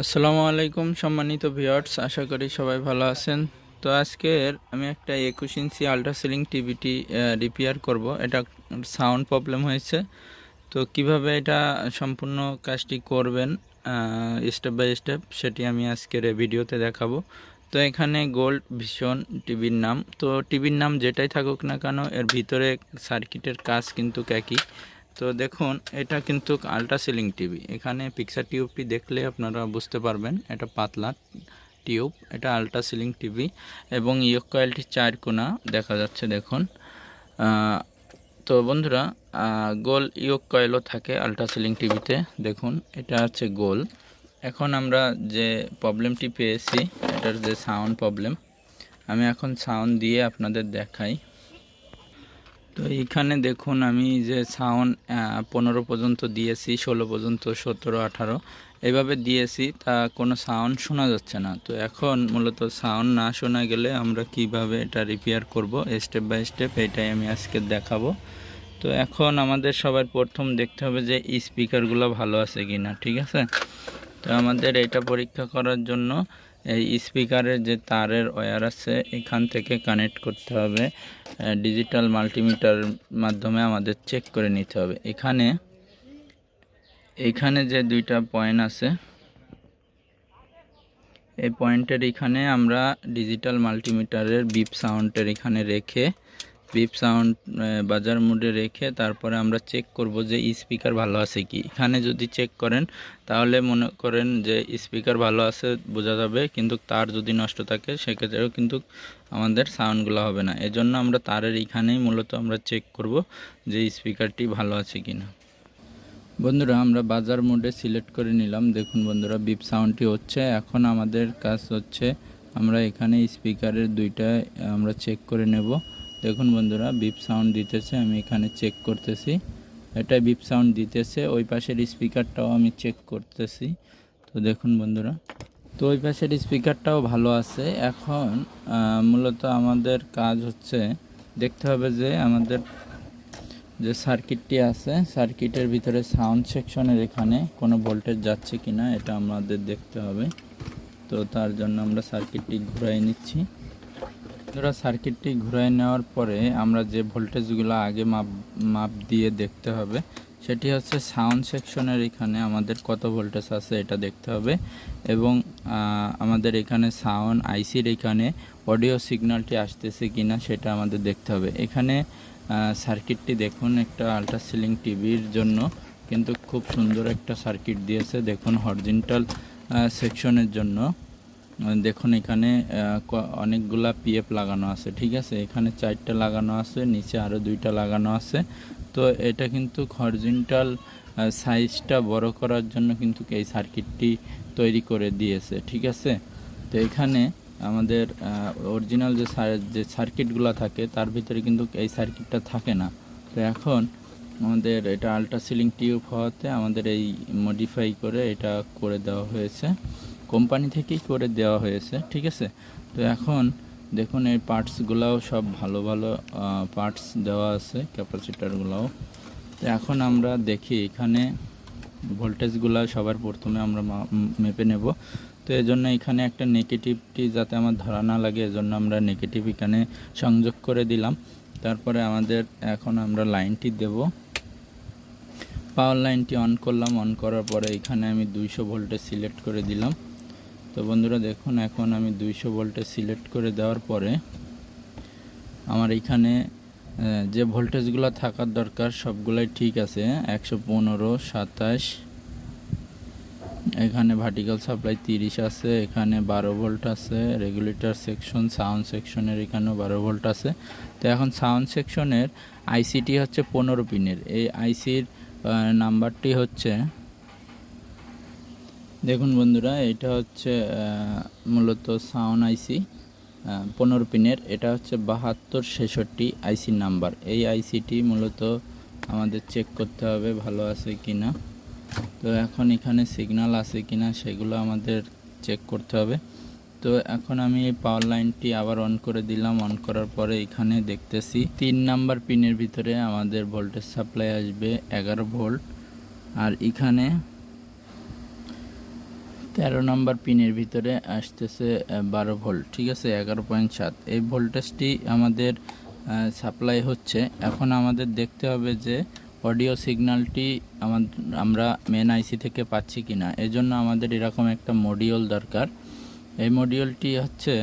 আসসালামু আলাইকুম সম্মানিত ভিউয়ার্স, আশা করি সবাই ভালো আছেন। তো আজকের আমি একটা একুশ ইঞ্চি আল্ট্রাসিলিং টিভিটি রিপেয়ার করব। এটা সাউন্ড প্রবলেম হয়েছে। তো কীভাবে এটা সম্পূর্ণ কাজটি করবেন স্টেপ বাই স্টেপ সেটি আমি আজকের ভিডিওতে দেখাবো। তো এখানে গোল্ড ভীষণ টিভির নাম। তো টিভির নাম যেটাই থাকুক না কেন, এর ভিতরে সার্কিটের কাজ কিন্তু একই। তো দেখুন, এটা কিন্তু আল্ট্রা সিলিং টিভি এখানে পিকচার টিউবটি দেখলে আপনারা বুঝতে পারবেন, এটা পাতলা টিউব এটা আল্ট্রা সিলিং টিভি এবং ইয়ক কয়েলটি চার কোনা দেখা যাচ্ছে, দেখুন। তো বন্ধুরা গোল ইয়ক কয়েলও থাকে আল্ট্রা সিলিং টিভিতে দেখুন, এটা হচ্ছে গোল। এখন আমরা যে প্রবলেমটি পেয়েছি, এটার যে সাউন্ড প্রবলেম আমি এখন সাউন্ড দিয়ে আপনাদের দেখাই। তো এইখানে দেখুন আমি যে সাউন্ড পনেরো পর্যন্ত দিয়েছি, ষোলো পর্যন্ত, সতেরো, আঠারো। এভাবে দিয়েছি, তা কোনো সাউন্ড শোনা যাচ্ছে না। তো এখন মূলত সাউন্ড না শোনা গেলে আমরা কীভাবে এটা রিপেয়ার করব? স্টেপ বাই স্টেপ এটাই আমি আজকে দেখাবো। তো এখন আমাদের সবার প্রথম দেখতে হবে যে স্পিকারগুলো ভালো আছে কি না ঠিক আছে? তো আমাদের এটা পরীক্ষা করার জন্য এই স্পিকারের যে তারের ওয়্যার আছে, এখান থেকে কানেক্ট করতে হবে। ডিজিটাল মাল্টিমিটার মাধ্যমে আমাদের চেক করে নিতে হবে। এখানে এখানে যে দুইটা পয়েন্ট আছে, এই পয়েন্টের এখানে আমরা ডিজিটাল মাল্টিমিটারের বিপ সাউন্ডের এখানে রেখে বিপ সাউন্ড বাজার মোডে রেখে তারপরে আমরা চেক করব যে স্পিকার ভালো আছে কি। এখানে যদি চেক করেন, তাহলে মনে করেন যে স্পিকার ভালো আছে বোঝা যাবে, কিন্তু তার যদি নষ্ট থাকে, সেক্ষেত্রেও কিন্তু আমাদের সাউন্ডগুলো হবে না। এজন্য আমরা তারের এখানেই মূলত আমরা চেক করব যে স্পিকারটি ভালো আছে কি না বন্ধুরা, আমরা বাজার মোডে সিলেক্ট করে নিলাম। দেখুন বন্ধুরা বিপ সাউন্ডটি হচ্ছে। এখন আমাদের কাজ হচ্ছে, আমরা এখানে স্পিকারের দুইটা, আমরা চেক করে নেব। দেখুন বন্ধুরা বিপ সাউন্ড দিতেছে, আমি এখানে চেক করতেছি। এটা বিপ সাউন্ড দিতেছে, ওই পাশের স্পিকারটাও আমি চেক করতেছি। তো দেখুন বন্ধুরা, তো ওই পাশের স্পিকারটাও ভালো আছে। এখন মূলত আমাদের কাজ হচ্ছে, দেখতে হবে যে আমাদের যে সার্কিটটি আছে সার্কিটের ভিতরে সাউন্ড সেকশনের এখানে কোনো ভোল্টেজ যাচ্ছে কিনা, এটা আমাদের দেখতে হবে। তো তার জন্য আমরা সার্কিটটি ঘুরাই নিচ্ছি। ধরা সার্কিটটি ঘুরাই নেওয়ার পরে আমরা যে ভোল্টেজগুলো আগে মাপ মাপ দিয়ে দেখতে হবে, সেটি হচ্ছে সাউন্ড সেকশনের এখানে আমাদের কত ভোল্টেজ আছে এটা দেখতে হবে এবং আমাদের এখানে সাউন্ড আইসির এখানে অডিও সিগন্যালটি আসতেছে কিনা সেটা আমাদের দেখতে হবে। এখানে সার্কিটটি দেখুন, একটা আল্ট্রা সিলিং টিভির জন্য কিন্তু খুব সুন্দর একটা সার্কিট দিয়েছে, দেখুন হরজেন্টাল সেকশনের জন্য। দেখুন, এখানে অনেকগুলা পিএফ লাগানো আছে, ঠিক আছে? এখানে চারটা লাগানো আছে, নিচে আরও দুইটা লাগানো আছে। তো এটা কিন্তু হরজেন্টাল সাইজটা বড় করার জন্য কিন্তু এই সার্কিটটি তৈরি করে দিয়েছে, ঠিক আছে? তো এখানে আমাদের অরিজিনাল যে যে সার্কিটগুলো থাকে, তার ভিতরে কিন্তু এই সার্কিটটা থাকে না। তো এখন আমাদের এটা আল্ট্রা সিলিং টিউব হওয়াতে আমাদের এই মডিফাই করে এটা করে দেওয়া হয়েছে। কোম্পানি থেকেই করে দেওয়া হয়েছে, ঠিক আছে? তো এখন দেখুন এই পার্টসগুলোও সব ভালো ভালো পার্টস দেওয়া আছে, ক্যাপাসিটারগুলোও। তো এখন আমরা দেখি এখানে ভোল্টেজগুলো সবার প্রথমে আমরা মেপে নেব। তো এজন্য এখানে একটা নেগেটিভটি যাতে আমার ধরা না লাগে, এজন্য আমরা নেগেটিভ এখানে সংযোগ করে দিলাম। তারপরে আমাদের এখন আমরা লাইনটি দেব। পাওয়ার লাইনটি অন করলাম, অন করার পরে এখানে আমি দুইশো ভোল্টেজ সিলেক্ট করে দিলাম। তো বন্ধুরা দেখুন, এখন আমি দুইশো ভোল্টেজ সিলেক্ট করে দেওয়ার পরে আমার এখানে যে ভোল্টেজগুলো থাকার দরকার সবগুলাই ঠিক আছে। একশো পনেরো, সাতাশ, এখানে ভার্টিক্যাল সাপ্লাই তিরিশ আছে, এখানে বারো ভোল্ট আছে রেগুলেটর সেকশন সাউন্ড সেকশনের এখানেও বারো ভোল্ট আছে। তো এখন সাউন্ড সেকশনের আইসিটি হচ্ছে পনেরো পিনের এই আইসির নাম্বারটি হচ্ছে দেখুন বন্ধুরা, এটা হচ্ছে মূলত সাউন্ড আইসি পনেরো পিনের, এটা হচ্ছে বাহাত্তর ছেষট্টি আইসি নাম্বার। এই আইসিটি মূলত আমাদের চেক করতে হবে ভালো আছে কি না তো এখন এখানে সিগন্যাল আছে কি না সেগুলো আমাদের চেক করতে হবে। তো এখন আমি এই পাওয়ার লাইনটি আবার অন করে দিলাম। অন করার পরে এখানে দেখতেছি তিন নাম্বার পিনের ভিতরে আমাদের ভোল্টেজ সাপ্লাই আসবে এগারো ভোল্ট আর এখানে তেরো নম্বর পিনের ভিতরে আসতেছে বারো ভোল্ট, ঠিক আছে? এগারো পয়েন্ট সাত। এই ভোল্টেজটি আমাদের সাপ্লাই হচ্ছে। এখন আমাদের দেখতে হবে যে অডিও সিগন্যালটি আমরা মেন আইসি থেকে পাচ্ছি কি না এজন্য আমাদের এরকম একটা মডিউল দরকার। এই মডিউলটি হচ্ছে,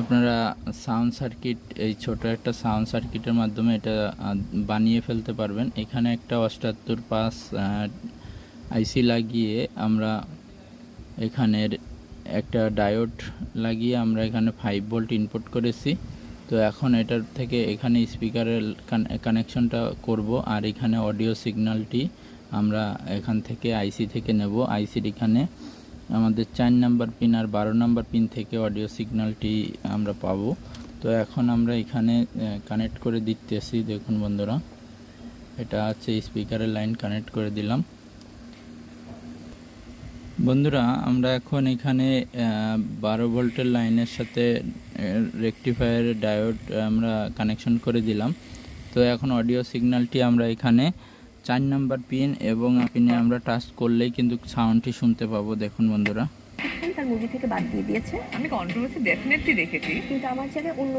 আপনারা সাউন্ড সার্কিট এই ছোট একটা সাউন্ড সার্কিটের মাধ্যমে এটা বানিয়ে ফেলতে পারবেন। এখানে একটা অষ্টাত্তর পাঁচ আইসি লাগিয়ে আমরা এখানের একটা ডায়োড লাগিয়ে আমরা এখানে ফাইভ ভোল্ট ইনপুট করেছি। তো এখন এটার থেকে এখানে স্পিকারের কানেকশনটা করব আর এখানে অডিও সিগন্যালটি আমরা এখান থেকে আইসি থেকে নেব। আইসির এখানে আমাদের চার নাম্বার পিন আর বারো নাম্বার পিন থেকে অডিও সিগন্যালটি আমরা পাবো। তো এখন আমরা এখানে কানেক্ট করে দিতেছি। দেখুন বন্ধুরা, এটা হচ্ছে স্পিকারের লাইন কানেক্ট করে দিলাম। বন্ধুরা আমরা এখন এখানে বারো ভোল্টের লাইনের সাথে রেকটিফায়ার ডায়োড আমরা কানেকশন করে দিলাম। তো এখন অডিও সিগন্যালটি আমরা এখানে চার নাম্বার পিন এবং পিনে আমরা টাচ করলেই কিন্তু সাউন্ডটি শুনতে পাবো। দেখুন বন্ধুরা। তার মুভি থেকে বাদ দিয়ে দিয়েছে। আমি কন্ট্রোভার্সি ডেফিনেটলি দেখেছি। কিন্তু আমার জায়গায় অন্য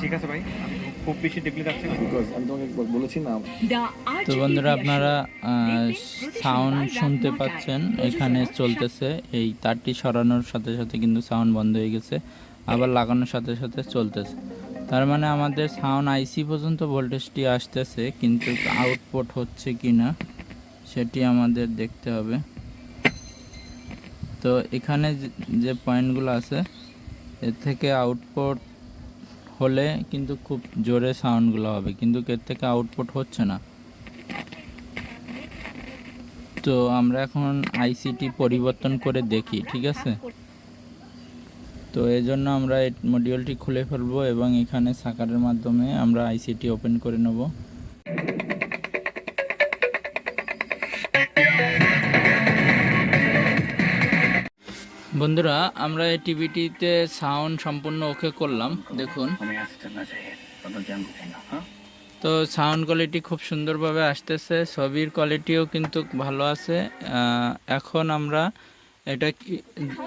ঠিক আছে ভাই খুব বেশি ডিপলি যাচ্ছি বিকজ আমি তোমাকে বলেছি না। তো বন্ধুরা আপনারা সাউন্ড শুনতে পাচ্ছেন। এখানে চলতেছে। এই তারটি সরানোর সাথে সাথে কিন্তু সাউন্ড বন্ধ হয়ে গেছে। আবার লাগানোর সাথে সাথে চলতেছে। তার মানে আমাদের সাউন্ড আইসি পর্যন্ত ভোল্টেজটি আসতেছে কিন্তু আউটপুট হচ্ছে কি না সেটি আমাদের দেখতে হবে। তো এখানে যে- যে পয়েন্টগুলো আছে এর থেকে আউটপুট হলে কিন্তু খুব জোরে সাউন্ডগুলো হবে, কিন্তু এর থেকে আউটপুট হচ্ছে না। তো আমরা এখন আইসিটি পরিবর্তন করে দেখি, ঠিক আছে? তো এই জন্য আমরা এই মডিউলটি খুলে ফেলব এবং এখানে সাকারের মাধ্যমে আমরা আইসিটি ওপেন করে নেব। বন্ধুরা আমরা এই টিভিটিতে সাউন্ড সম্পূর্ণ ওকে করলাম দেখুন। তো সাউন্ড কোয়ালিটি খুব সুন্দরভাবে আসতেছে ছবির কোয়ালিটিও কিন্তু ভালো আছে। এখন আমরা এটা কি-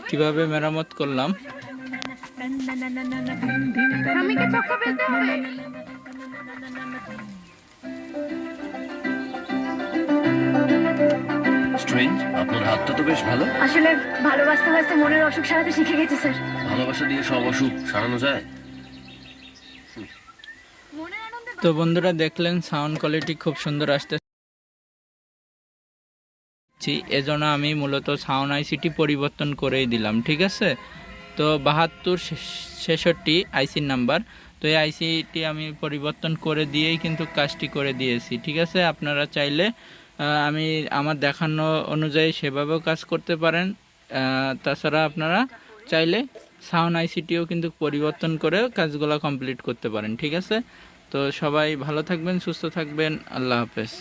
কীভাবে মেরামত করলাম? স্ট্রেঞ্জ আপনার হাতটা তো বেশ ভালো। আসলে ভালোবাসতে বাসতে মনের অসুখ সারাতে শিখে গেছি স্যার। ভালোবাসা দিয়ে সব অসুখ সারানো যায়? তো বন্ধুরা দেখলেন সাউন্ড কোয়ালিটি খুব সুন্দর আসতে এজন্য আমি মূলত সাউন্ড আইসিটি পরিবর্তন করেই দিলাম ঠিক আছে? তো বাহাত্তর ছেষট্টি আইসির নাম্বার তো এই আইসিটি আমি পরিবর্তন করে দিয়েই কিন্তু কাজটি করে দিয়েছি ঠিক আছে? আপনারা চাইলে আমি আমার দেখানো অনুযায়ী সেভাবেও কাজ করতে পারেন। তাছাড়া আপনারা চাইলে সাউন্ড আইসিটিও কিন্তু পরিবর্তন করে কাজগুলো কমপ্লিট করতে পারেন, ঠিক আছে? তো সবাই ভালো থাকবেন, সুস্থ থাকবেন, আল্লাহ হাফেজ।